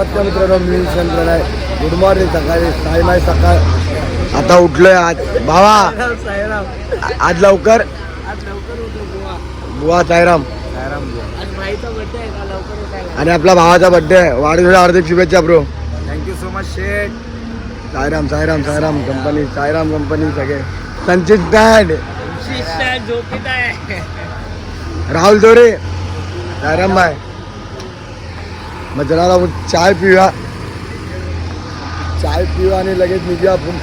मित्रांनो मी चंद्रन आहे good morning सकाळी. आहे सकाळ. आता उठलोय आज. भावा आज लवकर? बुवा. साईराम. आणि आपला भावाचा बर्थडे आहे. वाढदिवसा हार्दिक शुभेच्छा bro thank you so much Shet Sairam Sairam Sairam company Sairam company सगळे. संचित डॅड झोपित आहे. राहुल दोरे साईराम भाई. मग जनाला आपण चाय पिऊया. चाय पिऊ आणि लगेच निघूया आपण.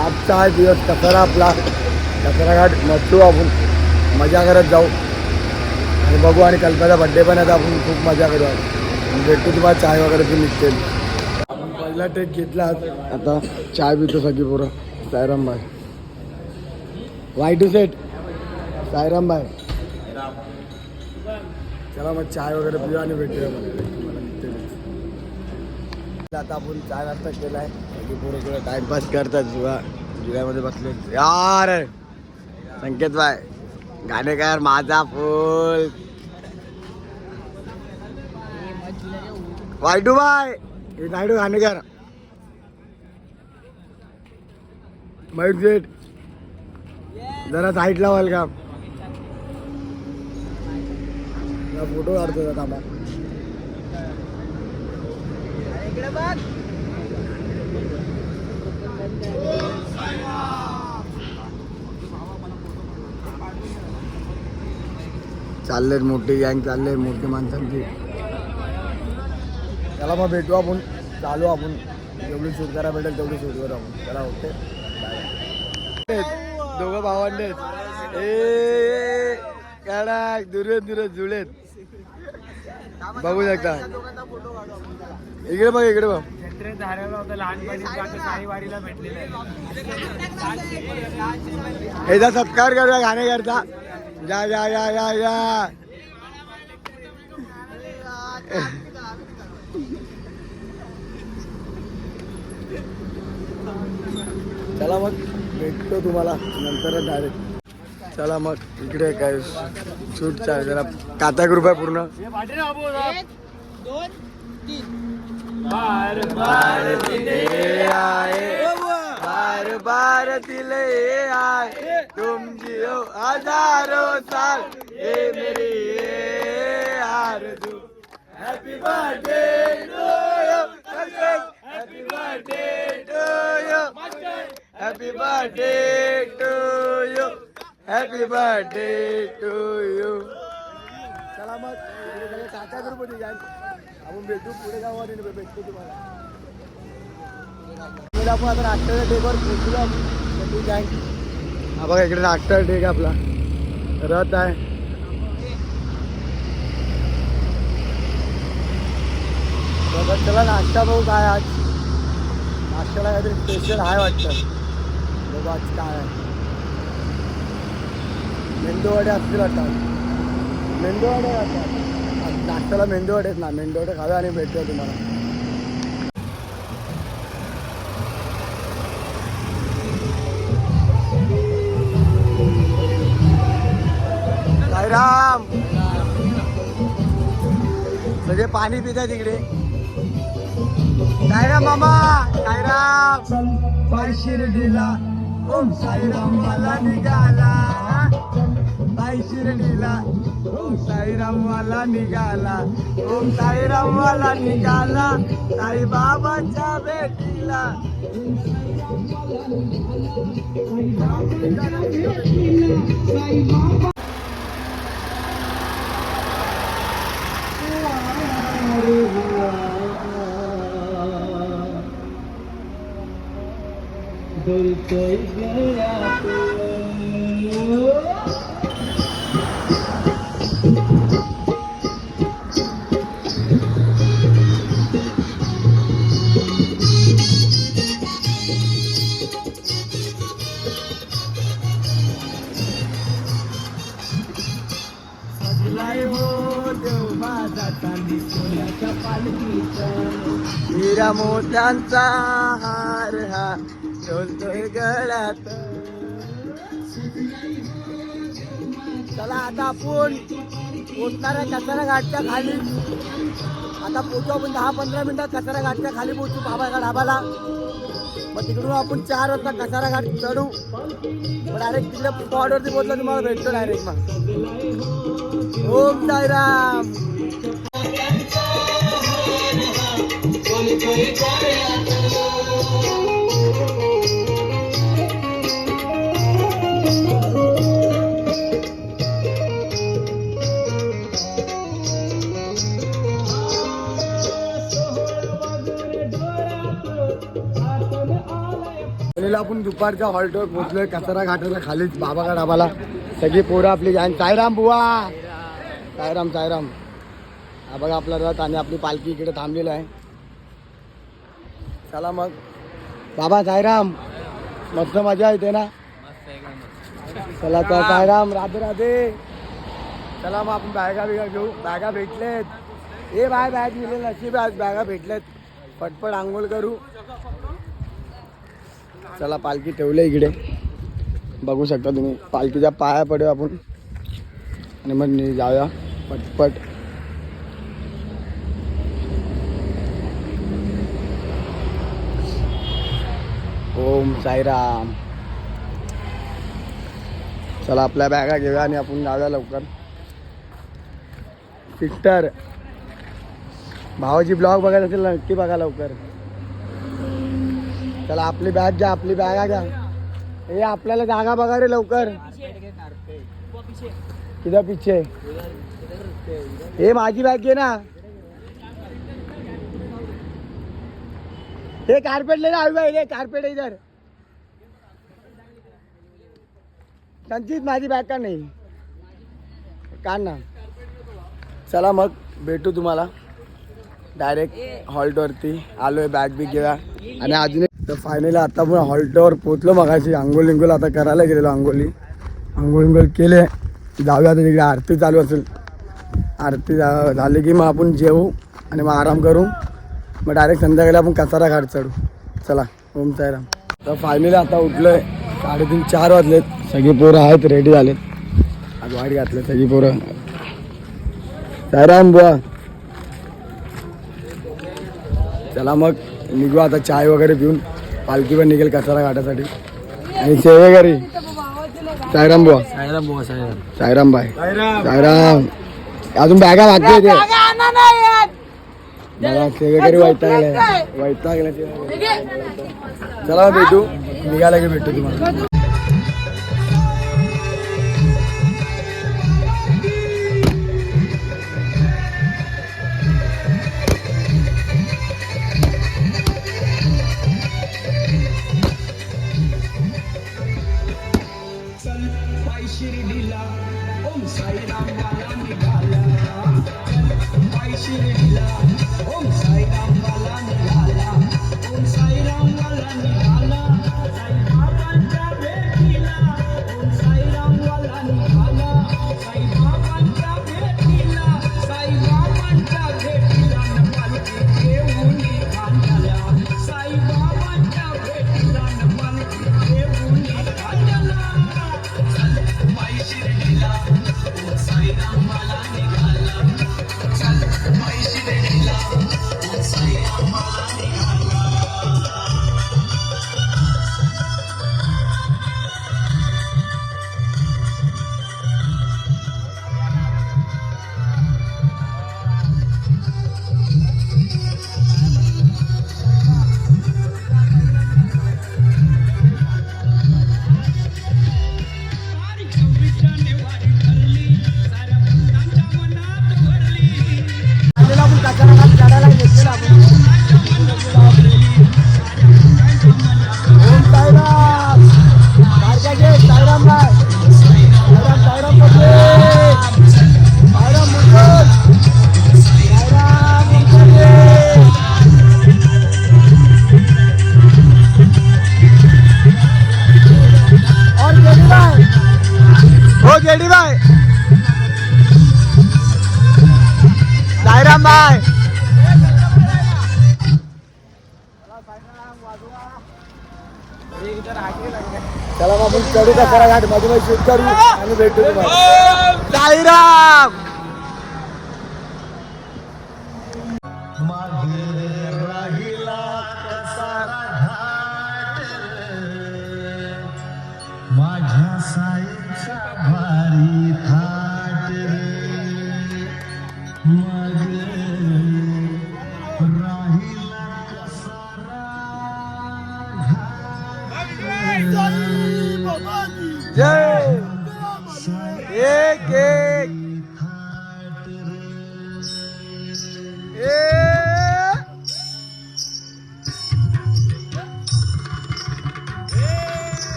आजचा चाय दिवस कचरा आपला. कचरा घाट मचू आपण. मजा करत जाऊ. आणि बघू आणि कल्पना बड्डे पण आता आपण खूप मजा करू आज. भेटू तुम्हाला चाय वगैरे पण निघते आपण पहिला टेक घेतला आता चाय पितो सगळी पोरं. सायराम भाई. वाय टू सेट सायराम भाई. चला मग चाय वगैरे पिऊ आणि भेटूया मग. आता आपण चाय नाश्ता केलाय सगळी पोरं टाइमपास करतात जुवा जुऱ्यामध्ये बसले. यार! संकेत बाय गाणेकार माझा फुल. वायडू बाय हे नायडू गाणेकार मयूर सेठ जरा साईट लावाल का फोटो काढतो जरा थांबा. चालले मोठी गँग चालले मोठी माणसांची. त्याला मग भेटू आपण चालू आपण. जेवढी शूट करा भेटेल तेवढी शूट करू आपण. त्याला ओके. दोघं भावांडे ए कडक दुरे दुरे जुळेत. बघू शकता. इकडे बघ इकडे बघ. जत्रेत हरवला होता लहानपणी आता साईवारीला भेटलेला आहे. याचा सत्कार करूया गाणे करता या या या या या चला मग भेटतो तुम्हाला नंतर डायरेक्ट चला मग इकडे काय शूटचा जरा काता ग्रुप आहे पूर्ण बार बार दिले आए। बार बार दिले आए। तुम जियो हजारों साल। ये मेरी ये आरज़ू happy birthday to you happy birthday to you happy birthday to you happy birthday to you आपण भेटू पुढे जाऊ आणि भेटतो तुम्हाला. आपण आता नाट्याच्या डेवर पोहोचलो आपण. हा बघा इकडे नाट्याचा डे आपला. रथ आहे. बघा त्याला नाश्ता भाऊ काय आज. नाश्त्याला काहीतरी स्पेशल आहे वाटतं. बघू आज काय आहे. मेंदूवाडे असतील वाटतात मेंदूवाडे असतात नाश्त्याला मेंदूवडे आहेत ना मेंदूवडे खावे आणि भेटूया तुम्हाला. राम सगळे पाणी पितात तिकडे. साईराम मामा साईराम. बाई शिर्डीला ओम साईराम मला निघाला. बाई शिर्डीला. ओम साईरामवाला निघाला. ओम साईरामवाला निघाला. साई बाबाच्या भेटीला. सजलाय हिरा मोत्यांचा हार हा डोलतोय गळ्यात. चला आता आपण पोचणाऱ्या कचरा घाटच्या खाली. आता पोचू आपण दहा पंधरा मिनिटात कचरा घाटच्या खाली पोचू बाबाच्या ढाबाला मग तिकडून आपण चार वाजता कचरा घाट चढू. मग डायरेक्ट तिकडे स्पॉटवरती पोचलो तुम्हाला भेटतो डायरेक्ट मग. ओम साईराम. आपण दुपारच्या हॉल्टवर पोहोचलोय कचरा घाटाला खालीच बाबाका डाबाला सगळी पोरं आपली आणि सायराम बुवा! सायराम सायराम हा बघा आपला रथ आणि आपली पालखी इकडे थांबलेलं आहे. चला मग. बाबा साईराम. मस्त मजा येते ना? चला तर साईराम. राधे राधे. चला मग आपण बॅगा बिगा घेऊ. बॅगा भेटलेत. ए बाय बॅग मिळेल नशीब आज. बॅगा भेटलेत. पटपट आंघोळ करू. चला पालखी ठेवलं इकडे. बघू शकता तुम्ही. पालखीच्या पाया पडू आपण. आणि मग जाऊया. पटपट. ओम साईराम. चला आपल्या बॅगा घेऊया आणि आपण जाऊया लवकर. सिस्टर भावाची ब्लॉग बघायला असेल ना नक्की बघा लवकर. चला आपली बॅग घ्या आपली बॅगा घ्या. हे आपल्याला जागा बघा रे लवकर. किधर पिच्छे. हे माझी बॅग घे ना. हे कारपेट ले ना भाई हे कारपेट इधर. संचित माझी बॅग का नाही काढ ना. चला मग भेटू तुम्हाला. डायरेक्ट हॉल्टवरती आलोय बॅग बी घेऊया. आणि अजून तर फायनली आता पण हॉल्टवर पोचलो मगाशी. अंघोळ लिंगोल आता करायला गेलेलो अंघोली अंघोळ लिंगोल केले. जाऊया आता तिकडे. आरती चालू असेल. आरती झाली की मग आपण जेवू आणि मग आराम करू. मग डायरेक्ट संध्याकाळी आपण कसारा घाट चढू. चला ओम साईराम. तर फायनली आता उठलोय. साडेतीन चार वाजलेत. सगळी पोरं आहेत रेडी झालेत. आज वाईट घातले सगळी पोरं. साईराम बुवा. चला मग निघू आता चाय वगैरे पिऊन. पालखी पण निघेल कचरा घाटासाठी. आणि सेवे घरी. साईराम बुवा. साईराम बुवा साईराम. साईराम बाय. साईराम. साईराम. अजून बॅगा बाकी आहे ते मला सेवेकरी वैतागले. वैतागले चला. भेटू. निघाला की भेटू तुम्हाला. आपल्याला साईराम भाई चला मग आपण चढू का? करा घाटमध्ये शूट करू आणि भेटू साईराम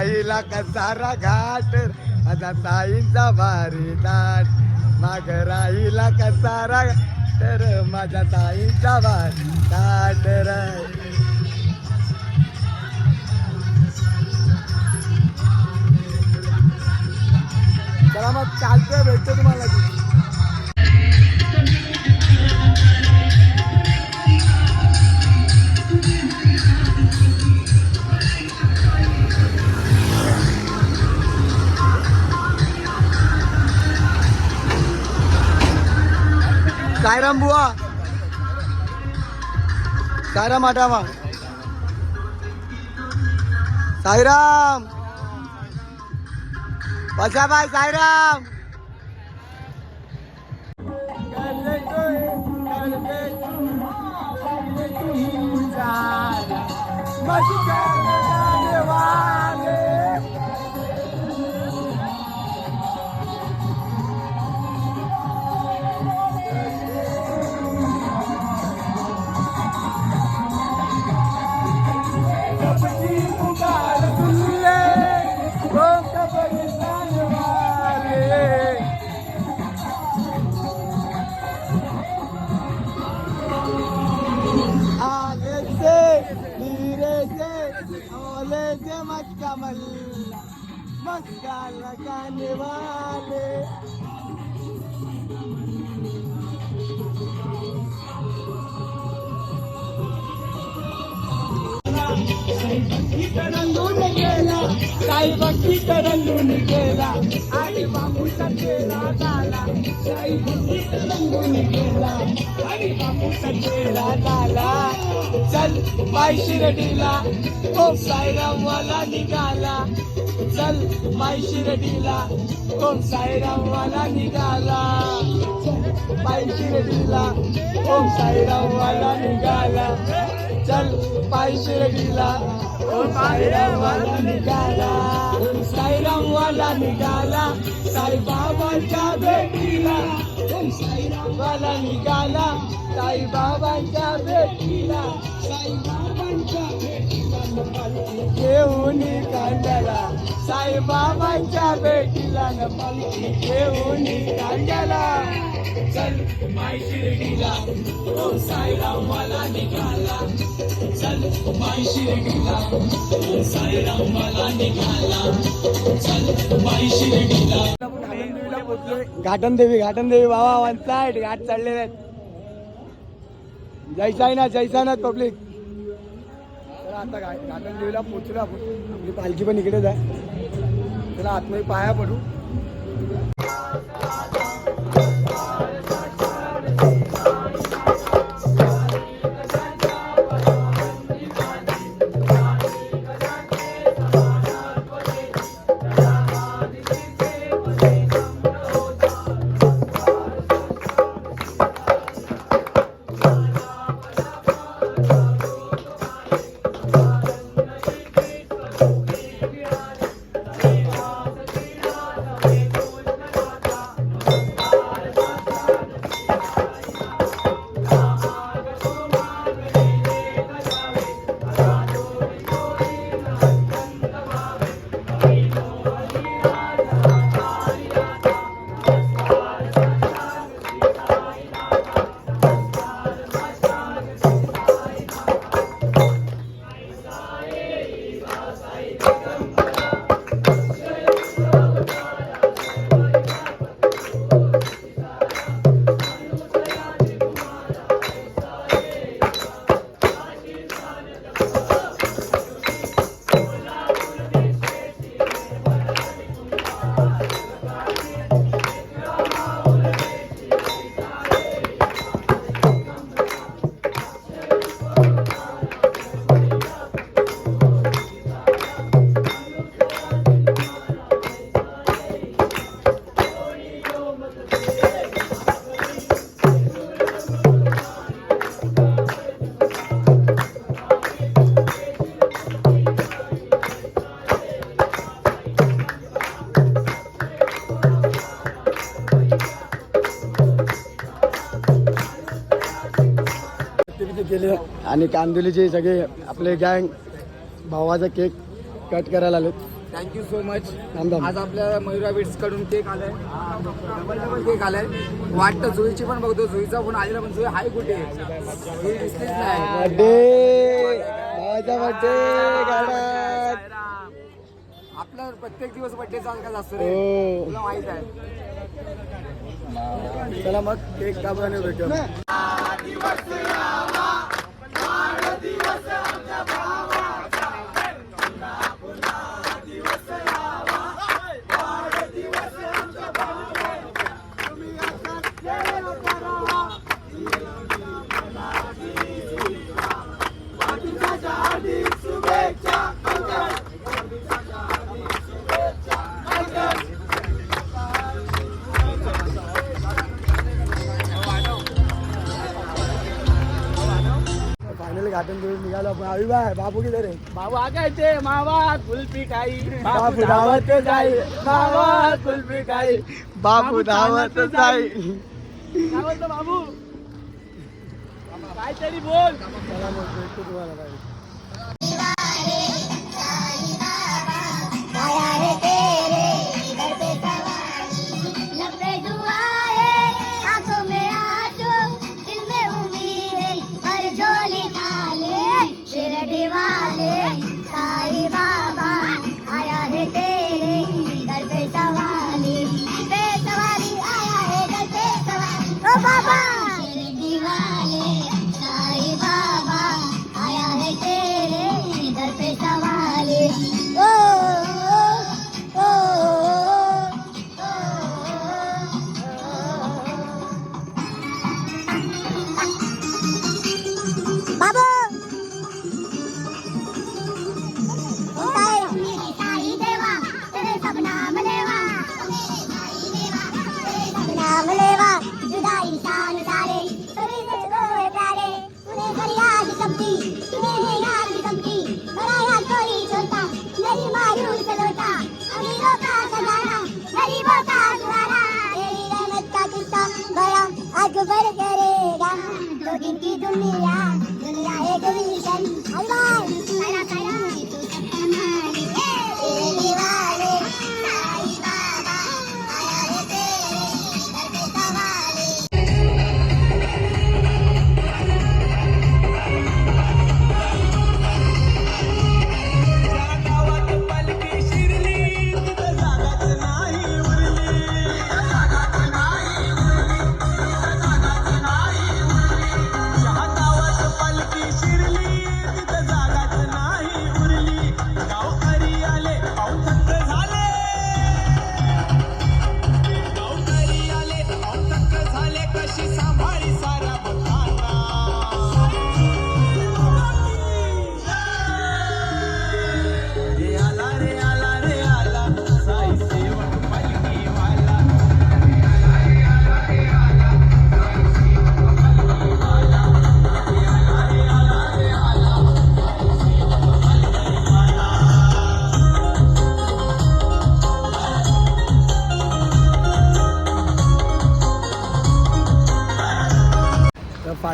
ताईला कसारा घाट आता ताईंचा भारी दाट. माग राहिला कसारा तर माझ्या ताईंचा भारी दाट राय सायराम आटामा साईराम. बसा साईराम. आगे मस्का लगाने वाले रंगून गेला साई भक्ती रंगून गेला आणि बापूचा चेहरा झाला काही भक्ती रंगून गेला आणि बापूचा चेहरा झाला चल माय शिरडीला ओ साईराम वाला निघाला. चल माय शिरडीला ओ साईरामवाला निघाला? पाय शिरडीला ओम साईरामवाला निघाला? चल पाय शिरडीला ओम साईरामवाला निघाला? साईरामवाला निघाला साईबाबांच्या भेटीला. ओम साईराम वाला निघाला साईबाबांच्या भेटीला. साईबाबांच्या साईबाबांच्या भेटीला न पालखी घेऊन कांद्याला चल माय शिर्डीला. ओ साईराम मला निघाला. चल माय शिर्डीला. ओ साईराम मला निघाला. चल माय शिर्डीला. घाटन देवी घाटन देवी बाबा वन साईड घाट चढलेले आहेत. जैसाय ना जैसा ना पब्लिक. आता घाटन देवीला पोचलो आपण. आपली पालखी पण इकडेच आहे. त्याला आतमध्ये पाया पडू. आणि कांदिवलीचे सगळे आपले गँग भावाचा केक कट करायला आले थँक्यू सो मच. आज आपल्या मयुरा बिट्सकडून केक आलाय. डबल डबल केक आलाय. वाटतं जुईची पण बघतो. जुईचा फोन आलेला पण जुई हाय कुठे जुई दिसलीच नाही. आपला प्रत्येक दिवस बड्डे चालत असतो रे. हो. तुला माहीत आहे. चला मग. केक कापल्याने भेटू बाय बापू किती रे बाबू आगायचे मावा कुल्फी काही बापू धावत जाई बाबा कुल्फी खाई बापू धावत जाई। काय बोलतो बाबू। काहीतरी बोल। चला मग भेटतो तुम्हाला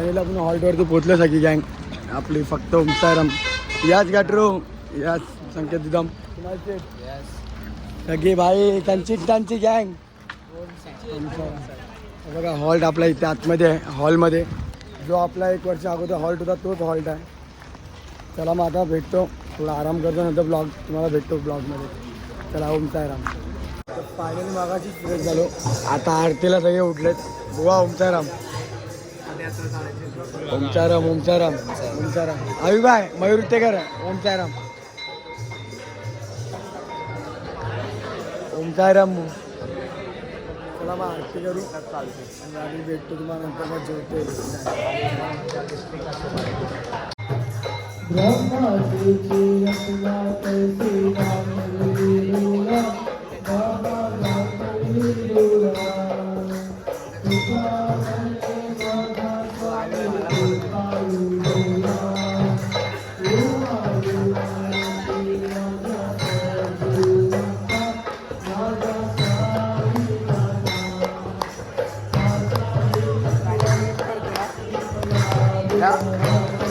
फायनली आपण हॉल्टवरती पोहोचलो सगळी गँग आपली फक्त उमसारम याच गाठरो हो. याच संकेत दिदम सगळी भाई त्यांची त्यांची गँग बघा हॉल्ट आपला इथे आतमध्ये आहे हॉलमध्ये. जो आपला एक वर्ष अगोदर हॉल्ट होता तोच हॉल्ट आहे. चला मग आता भेटतो. थोडा आराम करतो नंतर ब्लॉग तुम्हाला भेटतो ब्लॉगमध्ये चला ओम सायराम फायनली मागाशी फ्रेश झालो. आता आरतीला सगळे उठलेत. बुवा ओमसायराम ओमचाराम ओमचाराम ओमचाराम अभि बाय मयूर कर ओमचाराम ओमचाराम चला मग आरती करू. आणि आम्ही भेटतो तुम्हाला नंतर मग जेवते. ब्रह्माजीची ¿Ya?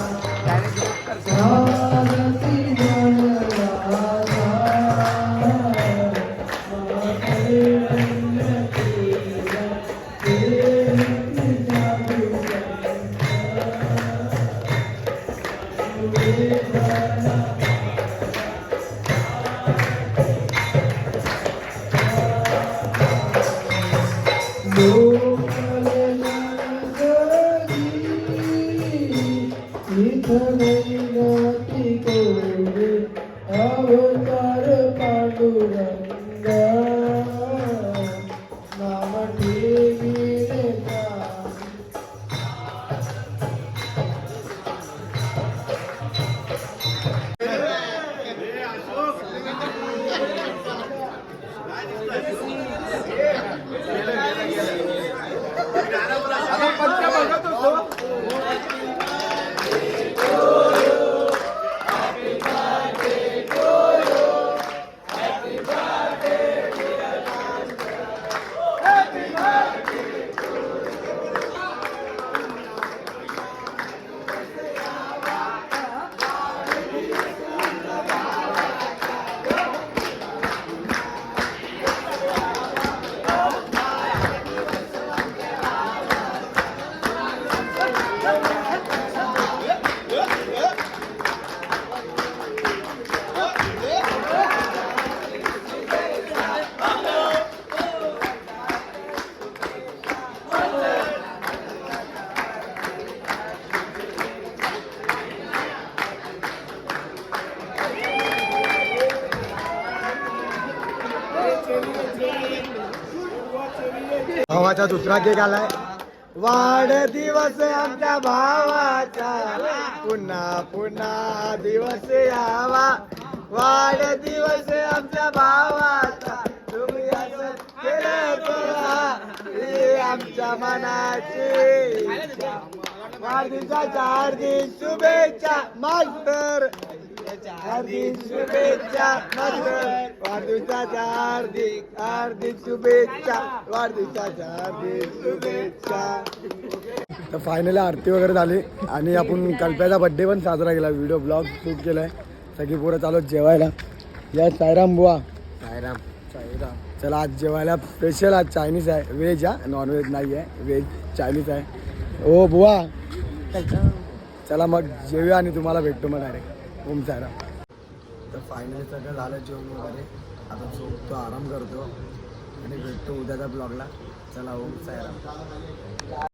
भावाचा दुसरा केक आलाय वाढदिवस आमच्या भावाचा. पुन्हा पुन्हा दिवस यावा. वाढदिवस आमच्या भावाचा. तुम्ही आमच्या मनाची वाढदिवसा वाढदिवसाच्या हार्दिक शुभेच्छा मास्टर. हार्दिक शुभेच्छा वाढदिवसाच्या हार्दिक हार्दिक शुभेच्छा. वाढदिवसाच्या हार्दिक शुभेच्छा. तर फायनली आरती वगैरे झाली आणि आपण कल्प्याचा बड्डे पण साजरा केला. व्हिडिओ ब्लॉग शूट केलाय. सगळी पोरं चालू आहेत जेवायला. या सायराम बुवा. सायराम सायराम चला आज जेवायला स्पेशल आज चायनीज आहे. व्हेज हा? नॉनव्हेज नाही आहे व्हेज चायनीज आहे. ओ बुवा. चला मग जेवूया आणि तुम्हाला भेटतो मग डायरेक्ट ओम सायराम तर फायनली सगळं झालं जेवण वगैरे. आता झोपतो आराम करतो. आणि भेटतो उद्याच्या ब्लॉगला चला ओम सायराम